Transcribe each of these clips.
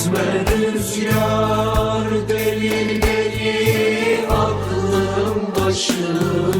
Esmer rüzgar deli deli aklım başım.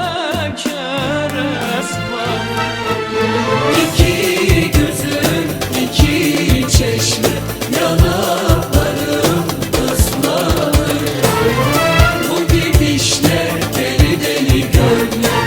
night.